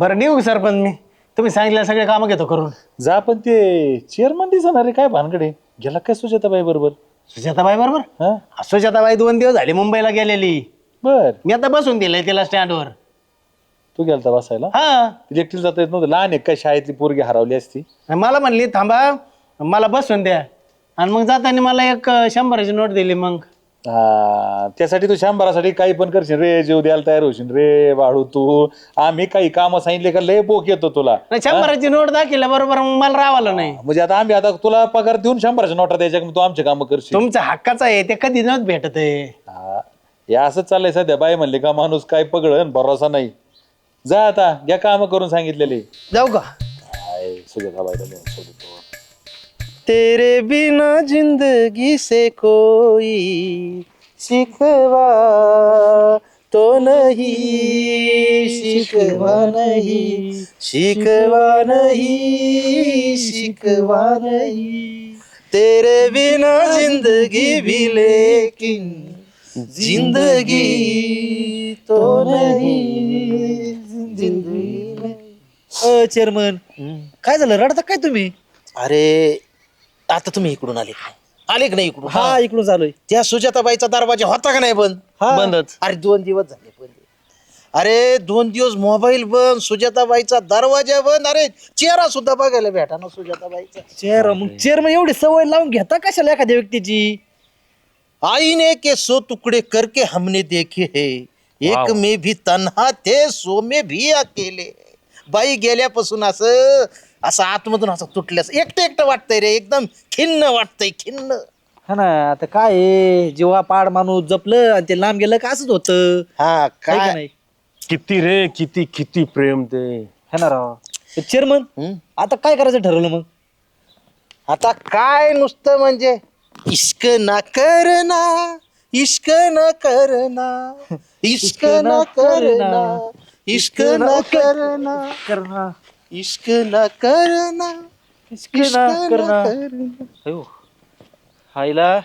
बरं निघू का सरपंच मी. तुम्ही सांगितलं सगळे कामं घेतो करून. जा पण ते चेअरमन दिसणार रे काय भानकडे गेला काय सुजाताबाई बरोबर? सुजाताबाई बरोबर? हा? सुजाताबाई दोन दिवस झाले मुंबईला गेलेली. बर. मी आता बसून दिलंय तिला स्टँडवर तू गेलता बसायला? हा. तिला एकटीला जाता येत नव्हतं. लहान एक काय शाळेतली पोरगी हरवली असती? मला म्हणली थांबा मला बसून द्या. आणि मग जाताना मला एक अं, शंभराची नोट दिली मग. हा, त्यासाठी तू शंभरासाठी काही पण करशील रे जीव द्यायला तयार होशील रे बाळू तू. आम्ही काही काम सांगितले का लय बोक येतो तुला. नाही शंभराची नोट दाखिल्या बरोबर मग मला रावालं नाही. म्हणजे आता आम्ही आता तुला पगार देऊन शंभराच्या नोटा द्यायच्या का तू आमचे काम करशील. तुमचा हक्काचा आहे ते कधी नव्हत भेटत आहे. हा, हे असंच चाललंय सध्या. बाई म्हणले का माणूस काय पगडन भरोसा नाही. जा आता घ्या काम करून सांगितलेले. जाऊ का? काय सुजाताबाईला नेऊन सोडतो तेरे बिना जिंदगी से कोई शिकवा तो नहीं शिकवा नहीं शिकवा नहीं शिकवा नहीं। तेरे बिना जिंदगी भी लेकिन जिंदगी तो नहीं जिंदगी चेअरमन काय झालं? रडता काय तुम्ही? अरे आता तुम्ही इकडून आले आले की नाही इकडून? हा इकडून चालूय. त्या सुजाताबाईचा दरवाजा होता का नाही बंद? हा. बंदच. अरे दोन दिवस झाले बंद. अरे दोन दिवस मोबाईल बंद सुजाताबाईचा दरवाजा बंद. अरे चेहरा सुद्धा बघायला भेटा ना सुजाताबाईचा. चेअर मग चेअरमन एवढी सवय लावून घेता कशाला एखाद्या व्यक्तीची? आईने के सो टुकड़े करके हमने देखे है. एक में भी तन्हा थे सो में भी अकेले. बाई गेल्यापासून असं असं आतमधून असं तुटल्यास एकटं एकटं वाटतंय रे एकदम खिन्न वाटतंय खिन्न. हा ना आता काय आहे, जेव्हा पाड माणूस जपलं आणि ते लांब गेलं का असंच होतं. हा का काय? नाही? किती रे किती किती प्रेम ते. है ना राव. चेअरमन? आता काय करायचं ठरवलं मग? आता काय नुसतं म्हणजे इश्क न करना इश्क न करना इश्क न करना इश्क न करना करणार इश्क न करना इश्क ना करणार अयो हायला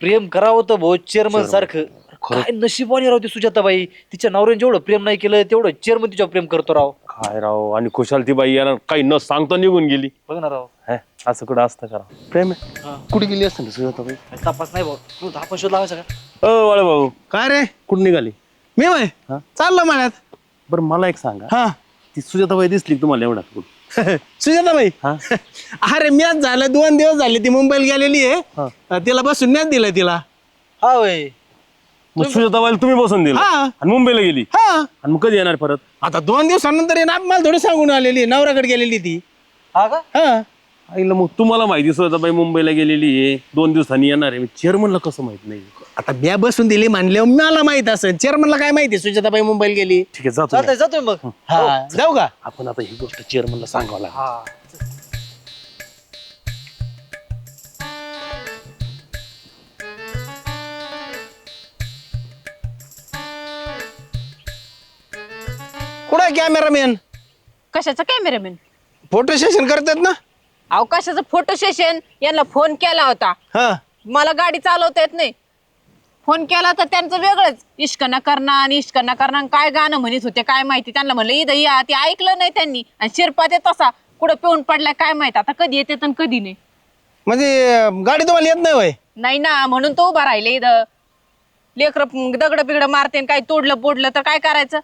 प्रेम करावं तर भाऊ चेअरमन सारखं. काय नशिबाने राव ती सुजाताबाई तिच्या नवऱ्याने जेवढं प्रेम नाही केलं तेवढं चेअरमन तिच्यावर प्रेम करतो राव. काय राव आणि खुशाल ती बाई याला काही न सांगता निघून गेली. बघ ना राव. हे, असं कुठं असतं करा प्रेम आहे. कुठे गेली असतं सुजाताबाई? काय तपास नाही भाऊ. तू दहा पण शोध लावायचा का? अ वाळे भाऊ काय रे? कुठं निघाली? मी वय चाललं म्हणत बरं मला एक सांगा. हा. ती सुजाताबाई दिसली का तुम्हाला कुठं? सुजाताबाई? हा? अरे मॅच झालं दोन दिवस झाले ती मुंबईला गेलेली आहे. तिला बसून मॅच दिलं तिला. हा वय मग सुजाताबाईला तुम्ही बसून दिलं? हा. आणि मुंबईला गेली? हा. आणि मग कधी येणार परत? आता दोन दिवसानंतर येणार मला थोडी सांगून आलेली नवराकडे गेलेली ती. हा का? हा. आईला मग तुम्हाला माहिती सुजाताबाई मुंबईला गेलेली आहे. दोन दिवसांनी येणार आहे. चेअरमनला कसं माहीत नाही. आता म्या बसून दिली म्हणल्यावर मला माहीत असेल. चेअरमनला काय माहिती सुजाताबाई मुंबईला गेली? ठीक आहे जातो मी. चालतंय जातोय मग. हा. जाऊ का? आपण आता ही गोष्ट चेअरमनला सांगावं लागेल. हा. कुठं कॅमेरामॅन कशाचं कॅमेरामॅन फोटो सेशन करतात ना? अवकाशाचं फोटो सेशन यांना फोन केला होता. हा. मला गाडी चालवता येत नाही. फोन केला तर त्यांचं वेगळंच. इश्कना करणं आणि इश्कना करणं आणि काय गाणं म्हणत होते काय माहिती? त्यांना म्हणलं इथं या ते ऐकलं नाही त्यांनी. आणि शिरपा ते तसा कुठं पिऊन पडलाय काय माहीत? आता कधी येते आणि कधी नाही. म्हणजे अं, गाडी तुम्हाला येत नाही वय नाही ना म्हणून तो उभा राहिले इथं. लेकर दगड बिगड मारते आणि काय तोडलं पोडलं तर काय करायचं?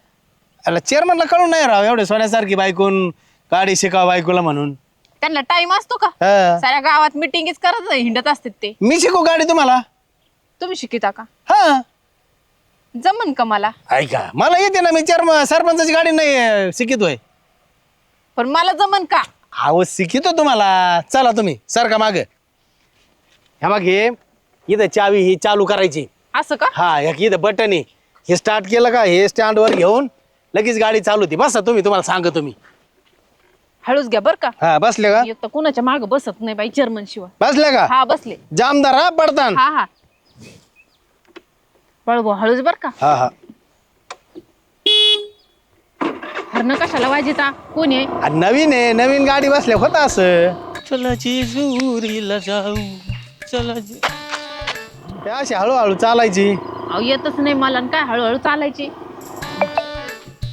अला चेअरमनला कळून नाही राव एवढे सोन्यासारखी बायकून गाडी शिकाव बायकोला म्हणून. त्यांना टाइम असतो का? हा. साऱ्या गावात मिटिंगच करत हिंडत असतात ते. मी शिकू गाडी तुम्हाला? तुम्ही शिकिता का? हा. जमन का मला? ऐका. मला येते ना मी चेअरमन सरपंचाची गाडी नाही अं, शिकितोय. पण मला जमन का? अहो शिकितो तुम्हाला. चला तुम्ही सारखा माग. ह्या माग इथं चावी ही चालू करायची. असं का? हा इथं बटन आहे. हे स्टार्ट केलं का हे स्टँडवर घेऊन लगेच गाडी चालू होती. बसा तुम्ही तुम्हाला सांगतो तुम्ही हळूच घ्या बर का. हा बसले का? एक तर कुणाच्या माग बसत नाही बाई चेअरमन शिवाय. बसले का? हा बसले. जामदार हा पडतान. हा हा. बळबो हळूच बर का. हा हा. हरण कशाला वाजिता? कोण आहे? आ, नवीन आहे नवीन गाडी बसल्या होता असं. चला जेजुरीला जाऊ चला हे अशी हळूहळू चालायची. अहो येतच नाही मला आणि काय हळूहळू चालायची?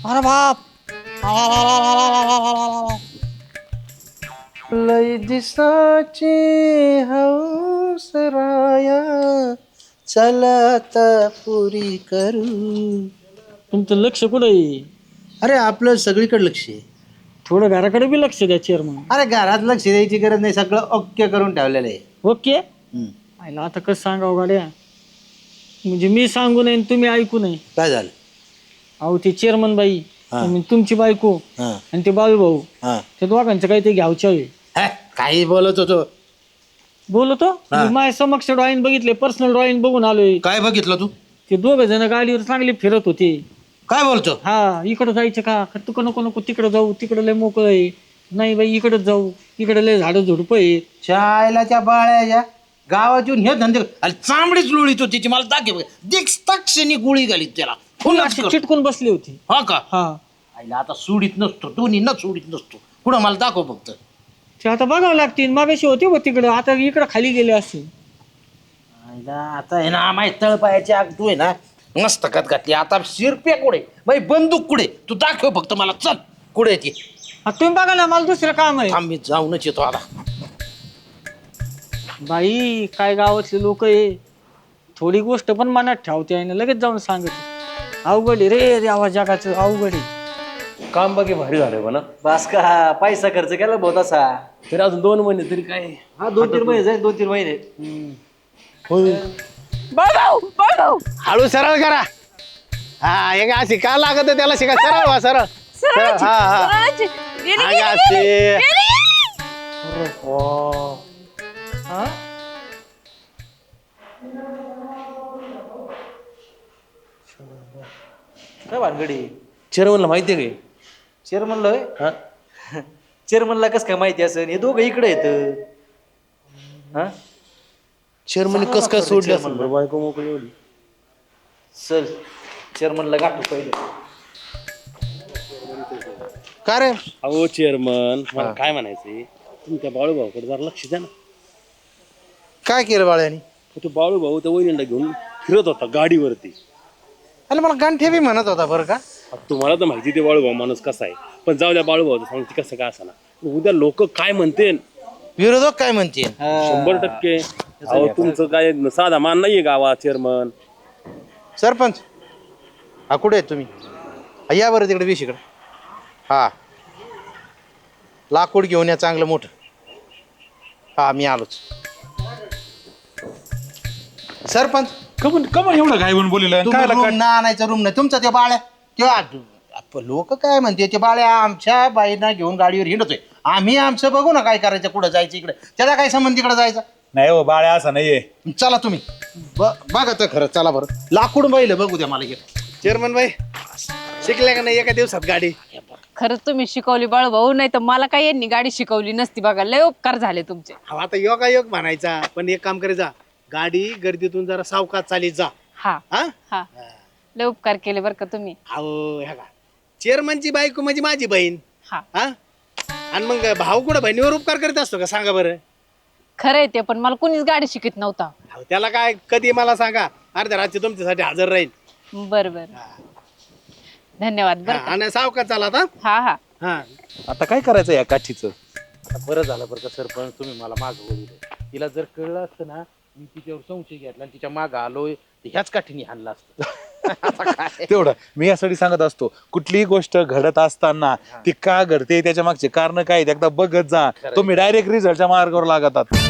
अरे बाप. लय दिसाची हौस राया चला आता पुरी करू. तुमचं लक्ष कुठं आहे? अरे आपलं सगळीकडे लक्ष आहे. थोडं घराकडे बी लक्ष द्या चेअरमन अरे घरात लक्ष द्यायची गरज नाही सगळं ओके करून ठेवलेलं आहे. ओके? हम्म. आईला आता कसं सांगावं गाड्या? म्हणजे मी सांगू नये आणि तुम्ही ऐकू नये. काय झालं? अहो ते चेअरमन बाई हा. आणि तुमची बायको हा. आणि ते बाळू भाऊ हा. ते दोघांचं काही ते घ्यावचं आहे हे, काही बोलत होतो. बोलतो? माझ्या समक्ष ड्रॉइंग बघितले पर्सनल ड्रॉइंग बघून आलोय. काय बघितलं तू? ते दोघ जण गाडीवर चांगले फिरत होते. काय बोलतो? हा इकडं जायचं का? का तुका नको नको तिकडं जाऊ तिकडं लय मोकळं आहे. नाही बाई इकडंच जाऊ. इकडं लय झाडं झुडपं आहे चायला त्या बाळ्याच्या गावातून हे धंदे अरे चांबडीच लोळीत होती ती मला दाखव दिसता क्षणी गोळी घालीत त्याला. अशी कर. चिटकून बसली होती. हा का? हा. आईला आता सोडीत नसतो दोन्ही न सोडीत नसतो. पुढं मला दाखव फक्त. ते आता बघावं लागतील. मागाशी होते बघ तिकडं. आता इकडं खाली गेले असतील आईला आता आहे ना माही तळपायाची आग तू आहे ना मस्तकात घातली. आता शिरप्या कुठे? बाई बंदूक कुठे? तू दाखव फक्त मला. चल कुठे ती? आता तुम्ही बघा ना मला दुसरं काम आहे. आम्ही जाऊनच येतो आता. बाई काय गावातले लोक आहे? थोडी गोष्ट पण मनात ठेवते आहे ना लगेच जाऊन सांगते. अवघड आहे रे देवा जगाचं अवघड आहे. काम बाकी भारी झालंय म्हणा. बास का पैसा खर्च केला बहुत असा. तरी अजून दोन महिने तरी काय? हा दोन तीन महिने जाईल दोन तीन महिने. हळू सरळ करा. हा हे काय अशी का लागत त्याला? शिका सरळ वा सरळ. हा, हा. सरळची. गेली, हा, गेली, अशी. गेली, गेली. हा? काय भानगडी? चेअरमनला माहिती आहे चेअरमनला होय? का चेअरमनला कसं काय माहिती असेल हे दोघं इकडे येत हा? चेअरमन कस काय सोडले असेल? बरं, बायको मोकळी एवढी. चल चेअरमनला गाठू पहिले. का रे? अहो चेअरमन मला काय म्हणायचंय? तुम्ही त्या बाळू भाऊकडे जरा लक्ष द्या ना. काय केलं बाळ्यानी? तो बाळू भाऊ त्या वहिनीला घेऊन फिरत होता गाडीवरती. अरे मला गांठे बी म्हणत होता बरं का? तुम्हाला तर माहिती ते बाळू भाऊ माणूस कसा आहे. पण जाऊ द्या बाळू भाऊ सांगते कसं काय असणार? उद्या लोक काय म्हणते विरोधक काय म्हणते शंभर टक्के. अहो तुमचं काय साधा मान नाहीये गावात चेअरमन सरपंच हा कुठे आहेत तुम्ही? हा, या बरं तिकडे विशीकडे हा. लाकूड घेऊन या चांगलं मोठं. हा मी आलोच. सरपंच. कमन कमन एवढं काय म्हणून बोललेलं तुम्ही काय रूम ना आणायचा रूम नाही. तुमचा त्या बाळ्या तेव्हा लोक काय म्हणते ते बाळ्या आमच्या बाईंना घेऊन गाडीवर हिंडतोय. आम्ही आमचं बघू ना काय करायचं कुठं जायचं इकडे. त्याचा काय संबंध तिकडे जायचा? नाही हो बाळ्या असं नाहीये. चला तुम्ही. ब- बघा तर खरं चला बरं. लाकूड बैल बघू द्या मला चेअरमन भाई शिकले का नाही एका दिवसात गाडी? खरंच तुम्ही शिकवली बाळूभाऊ नाही तर मला काय यांनी गाडी शिकवली नसती बघा लय उपकार झाले तुमचे. हा आता योगा योग म्हणायचा पण एक काम करायचा गाडी गर्दीतून जरा सावकाश चालीत जा. हा. हा? हा. लय उपकार केले बरं का तुम्ही. अहो ह्या का चेअरमनची बायको म्हणजे माझी बहीण. हा. हा? आणि मग भाऊ कुठं बहिणीवर उपकार करीत असतो का? सांगा बरं. खरंय ते पण मला कुणीच गाडी शिकत नव्हता. अहो, त्याला काय कधी मला सांगा? अर्ध्या रात्री तुमच्यासाठी हजर राहील बर बर. धन्यवाद बर आणि सावकाश चाला आता? हा हा. हा. आता काय करायचं या काठीचं? आता बरं झालं बरं का सरपंच तुम्ही मला मागं बोलले तिला जर कळलं असतं ना मी तिच्यावर संशय घेतला आणि तिच्या मागं आलोय तर ह्याच काठीने हाणलं असतं. तेवढं. मी यासाठी सांगत असतो कुठलीही गोष्ट घडत असताना ती का घडते त्याच्या मागचे कारण काय आहेत, एकदा बघत जा. तुम्ही डायरेक्ट रिझल्टच्या मार्गावर लागतात